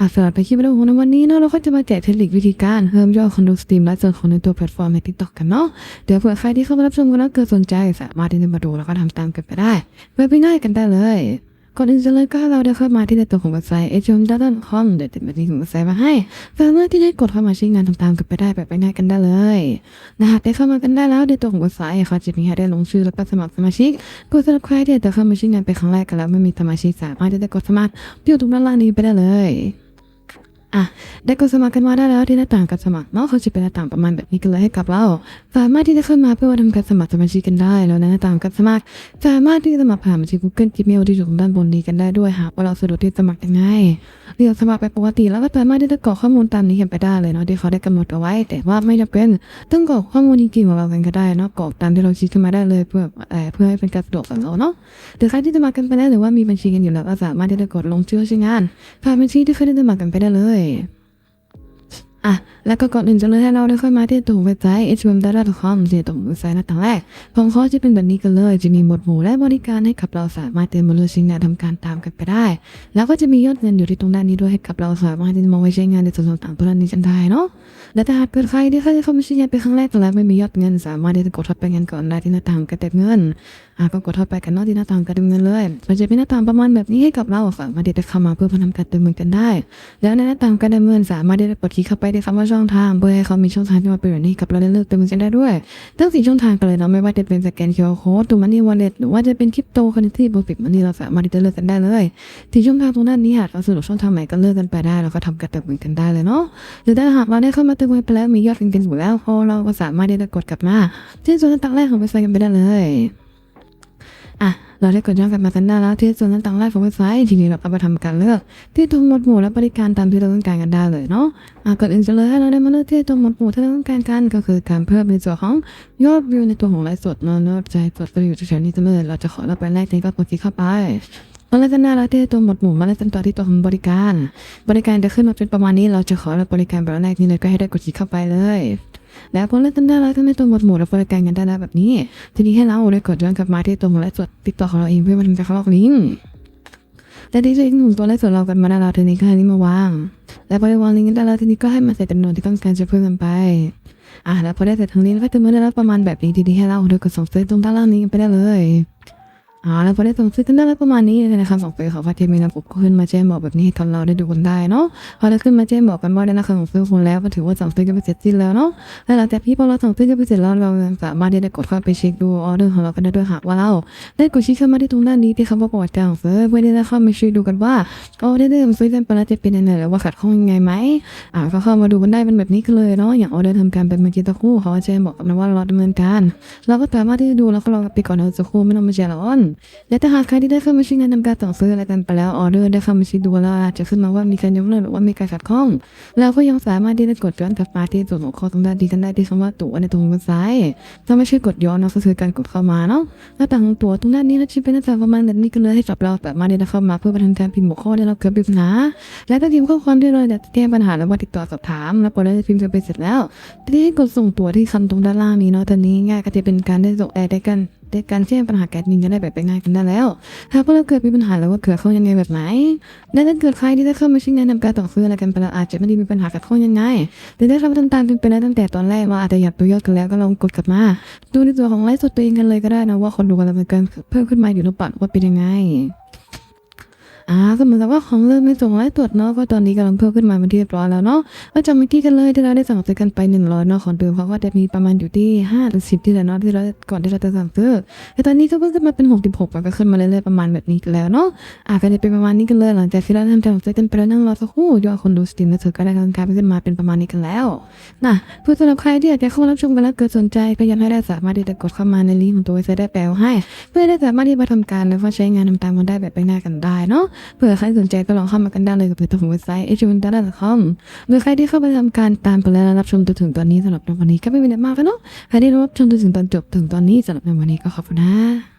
อะสำหรับในคลิปวิดีโอในวันนี้เนาะเราก็จะมาแจกเทคนิควิธีการเพิ่มยอดคนดูสตรีมและส่วนของในตัวแพลตฟอร์มใน TikTok กันเนาะเดี๋ยวเผื่อใครที่เข้ามารับชมกันแล้วเกิดสนใจสามารถที่จะมาดูแล้วก็ทำตามกันไปได้เว็บง่ายกันได้เลยก่อนอื่นจะเลยก็เราได้เข้ามาที่ในตัวของเว็บไซต์ h m c o m เดี๋ยวติดมาที่ของเว็บไซต์มาให้สามารถที่จะกดเข้ามาใช้งานทำตามกันไปได้แบบง่ายกันได้เลยนะหากได้เข้ามากันได้แล้วในตัวของเว็บไซต์เขาจะมีให้ได้ลงชื่อแล้วก็สมัครสมาชิกกดสมัครใครที่จะเข้ามาใช้งานเป็นครั้งแรกกันแล้วไม่มีสมาชิกสามารถที่จะกดสมัครที่อยู่ตรงด้านล่างนี้ไปได้เลย อะได้กดสมัครกันมาได้แล้วที่หน้าต่างการสมัครเนาะเขาจะเป็นหน้าต่างประมาณแบบนี้กันเลยให้กับเรา สามารถที่จะขึ้นมาเพื่อว่าทำการสมัครสมาชิกกันได้ แล้วในหน้าต่างการสมัคร สามารถที่จะสมัครผ่านบัญชี Google Gmail ที่อยู่ด้านบนนี้กันได้ด้วยหากว่าเราสะดวกที่จะสมัครยังไงเรียกสมัครไปปกติแล้วก็สามารถที่จะกรอกข้อมูลตามนี้กันไปได้เลยเนาะที่เขาได้กำหนดเอาไว้ แต่ว่าไม่จำเป็นต้องกรอกข้อมูลจริงๆของเรากันก็ได้เนาะกรอกตามที่เราคิดขึ้นมาได้เลยเพื่อเอ่อเพื่อให้เป็นการสะดวกกับเราเนาะหรือใครที่จะมากันไปแล้วหรือว่ามีบัญชีกันอยู่แล้วก็สามารถที่จะกดลงชื่อใช้งานผ่านบัญชีที่เคยได้สมัครกันไปได้เลยอะ แล้วก็ก่อนอื่นจะเลยให้เราได้ค่อยมาที่ตัวเว็บไซต์ hvm.com ที่ตรงเว็บไซต์หน้าต่างแรกของเขาจะเป็นแบบนี้กันเลย จะมีหมวดหมู่และบริการให้กับเราสามารถเติมมาเลือกชิ้นงานทำการตามกันไปได้ แล้วก็จะมียอดเงินอยู่ที่ตรงด้านนี้ด้วยให้กับเราสามารถที่จะมองไว้ใช้งานในส่วนต่างๆตัวนั้นนี้กันได้เนาะและถ้าหากเกิดใครที่เคยเข้ามาใช้งานเป็นครั้งแรกแล้วไม่มียอดเงิน สามารถที่จะกดทับไปเงินก่อนได้ที่หน้าต่างกระเต็บเงินอะก็กดเข้าไปกันเนอกที่หน้าต่างการเติมเงินเลยมันจะเป็นหน้าต่างประมาณแบบนี้ให้กับเราสามารถที่จะเข้ามาเพื่อมาทำการเติมเงินกันได้ แล้วในหน้าต่างการเติมเงินสามารถที่จะกดคลิกเข้าไปที่คำว่าช่องทางเพื่อให้เขามีช่องทางที่มาเป็นแบบนี้กับเราได้เลือกเติมเงินกันได้ด้วยทั้งสี่ช่องทางกันเลยเนาะไม่ว่าจะเป็นสแกน QR code ตัวมันนี่วอลเล็ตหรือว่าจะเป็นคริปโตคอนเนที่โปรฟิกมันนี่เราสามารถที่จะเลือกกันได้เลยที่ช่องทางตรงด้นนี้หากเราสะดวกช่องทางไหนก็เลือกกันไปได้แล้วก็ทำการเติมเงินกันได้เลยเนาะหรือถ้าหากเราได้เข้ามาเติมเงินไปแล้วมียอดเงินกันอยู่แล้วพอเราก็สามารถที่จะกดกลับมาที่ส่วนต่างแรกของเว็บไซต์กันไปได้เลยอะ เราได้กดย้อนกลับมากันได้แล้วที่ส่วนต่างๆแรกของเว็บไซต์ทีนี้เราก็มาทำการเลือก ที่ตรงหมวดหมู่และบริการตามที่เราต้องการกันได้เลยเนาะอะก่อนอื่นจะเลยให้เราได้มาเลือกที่ตรงหมวดหมู่ที่เราต้องการกันก็คือการเพิ่มในส่วนของยอดวิวในตัวของไลฟ์สดเนาะเนอกใจสดจะอยู่เฉยๆนี้จะเลยเราจะขอเราไปแรกนี้ก็กดคลิกเข้าไปแล้วเราจะน่ารักที่ตัวหมดหมู่มาแล้วจะต่อที่ตัวของบริการ บริการจะขึ้นมาเป็นประมาณนี้เราจะขอรับบริการแบบแรกนี้เลยก็ให้ได้กดคลิกเข้าไปเลย แล้วพอเล่นตั้งได้แล้วก็ในตัวหมวดหมู่และบริการกันได้แล้วแบบนี้ ทีนี้ให้เราได้กดย้อนกลับมาที่ตัวของไลฟ์สดติดต่อของเราเองเพื่อมันจะเข้าล็อกลิงก์และที่จะหนุนตัวไลฟ์สดเรากันมาได้แล้วทีนี้ก็ให้นี่มาวาง แล้วพอได้วางลิงก์กันได้แล้วทีนี้ก็ให้มาใส่จำนวนที่ต้องการจะเพิ่มกันไปอะแล้วพอได้เสร็จทั้งนี้ก็จะมาได้รับประมาณแบบนี้ทีนี้ให้เราได้กดส่งซื้อตรงด้านล่างนี้ไปได้เลย อ่าแล้วพอได้ส่งซื้อกันได้แล้วประมาณนี้ในะคำส่งซื้อของฟาเทมีนะปุ๊บก็ขึ้นมาแจ้งบอกแบบนี้ให้ทางเราได้ดูกันได้เนาะพอได้ขึ้นมาแจ้งบอกกันว่าได้รับคำส่งซื้อคุณแล้วก็ถือว่าสั่งซื้อกันไปเสร็จสิ้นแล้วเนาะและหลังจากที่พอเราสั่งซื้อกันไปเสร็จแล้วเราสามารถที่จะกดเข้าไปเช็คดูออเดอร์ของเรากันได้ด้วยหากว่าเราได้กดชี้เข้ามาที่ตรงด้านนี้ที่คำว่าประวัติการของซื้อเพื่อที่จะเข้ามาช่วยดูกันว่าออเดอร์ที่ซื้อกันไปแล้วจะเป็นยังไงหรือว่าขัดข้องยังไงไหมอ่าก็เข้ามาดูกันได้เป็นแบบนี้กันเลยเนาะอย่างออเดอร์ทำการเป็นเมื่อกี้ตะคู่เขาแจะบอกกันว่าเราดำเนินการเราก็สามารถที่จะดูแล้วก็รอไปก่อนเออสักครู่ไม่ต้องมาแชร์ร้อนและถ้าหากใครที่ได้เข้ามาช่วยงานำการสั่งซื้ออะไรกันไปแล้วออเดอร์ได้เข้ามาชี้ดูแล้วอาจจะขึ้นมาว่ามีการยกเลิกหรือว่ามีการขัดข้องเราก็ยังสามารถที่จะกดย้อนกลับมาที่ส่วนของข้อตรงด้านดีกันได้ที่คำว่าตั๋วในตรงเว็บไซต์ถ้าไม่ใช่กดย้อนเนาะก็คือการกดเข้ามาเนาะหน้าต่างของตั๋วตรงด้านนี้นะจะเป็นหน้าต่างประมาณแบบนี้กันเลยให้จับเราสามารถที่จะเข้ามาเพื่อไปทำการพิมพ์หัวข้อได้รับเกิดปัญหา และถ้าพิมพ์ข้อความที่เราจะแก้ปัญหาแล้วว่าติดต่อสอบถามแล้วพอได้พิมพ์กันไปเสร็จแล้วทีนี้ให้กดส่งตั๋วที่คำตรงด้านล่างนี้เนาะตอนนี้ง่ายก็จะเป็นการได้ส่งแอร์ได้กัน ได้การแจ้งปัญหาแก๊สนินกันได้แบบง่ายกันได้แล้วถ้าพวกเราเกิดมีปัญหาแล้วว่าเกิดข้ายังไงแบบไหนและถ้าเกิดใครที่ได้เข้ามาช่วยแนะนำการต่อซื้ออะไรกันไปแล้วอาจจะไม่ได้มีปัญหากับเข้ายังไงแต่ได้รับตามตามๆกันไปแล้วตั้งแต่ตอนแรกว่าอาจจะอยากตัวยอดกันแล้วก็ลองกดกลับมา ดูในตัวของไลฟ์สดตัวเองกันเลยก็ได้นะว่าคนดูกันแล้วมันเกินเพิ่มขึ้นมาอยู่หรือเปล่าว่าเป็นยังไง อ่าก็เหมือนกับว่าของเริ่มไม่ส่งไลฟ์ตรวจเนาะก็ตอนนี้กำลังเพิ่มขึ้นมาเป็นที่เรียบร้อยแล้วเนาะก็จำไม่ที่กันเลยที่เราได้สั่งซื้อกันไปหนึ่งร้อยเนาะของเดิมเขาก็จะมีประมาณอยู่ที่5ห้าถึงสิบที่แล้วเนาะที่เราก่อนที่เราจะสั่งซื้อแต่ตอนนี้ก็เพิ่มขึ้นมาเป็นหกสิบหกก็ขึ้นมาเรื่อยๆประมาณแบบนี้แล้วเนาะอ่าก็จะเป็นประมาณนี้กันเลยหลังจากที่เราทำการสั่งซื้อกันไปแล้วนั่งรอสักครู่ยอดคนดูสตรีมและเธอก็ได้กำลังกายขึ้นมาเป็นประมาณนี้กันแล้วนะเพื่อสำหรับใครที่อยากจะเข้ารับชมกันแล้วเกิดสนใจก็ยังให้ได้สามารถที่จะกดเข้ามาในลิงก์ของตัวเว็บไซต์ได้แปลให้ เพื่อได้สามารถที่มาทำการแล้วก็ใช้งานทำตามกันได้แบบไปหน้ากันได้เนาะเผื่อใครสนใจก็ลองเข้ามากันได้เลยกับเพจของเว็บไซต์ h m d a t a c o m หรือใครที่เข้าไปทำการตามไปแล้วรับชมจนถึงตอนนี้สำหรับในวันนี้ก็ไม่มีอะไรมากแล้วเนาะใครที่รับชมจนถึงตอนจบถึงตอนนี้สำหรับในวันนี้ก็ขอบคุณนะ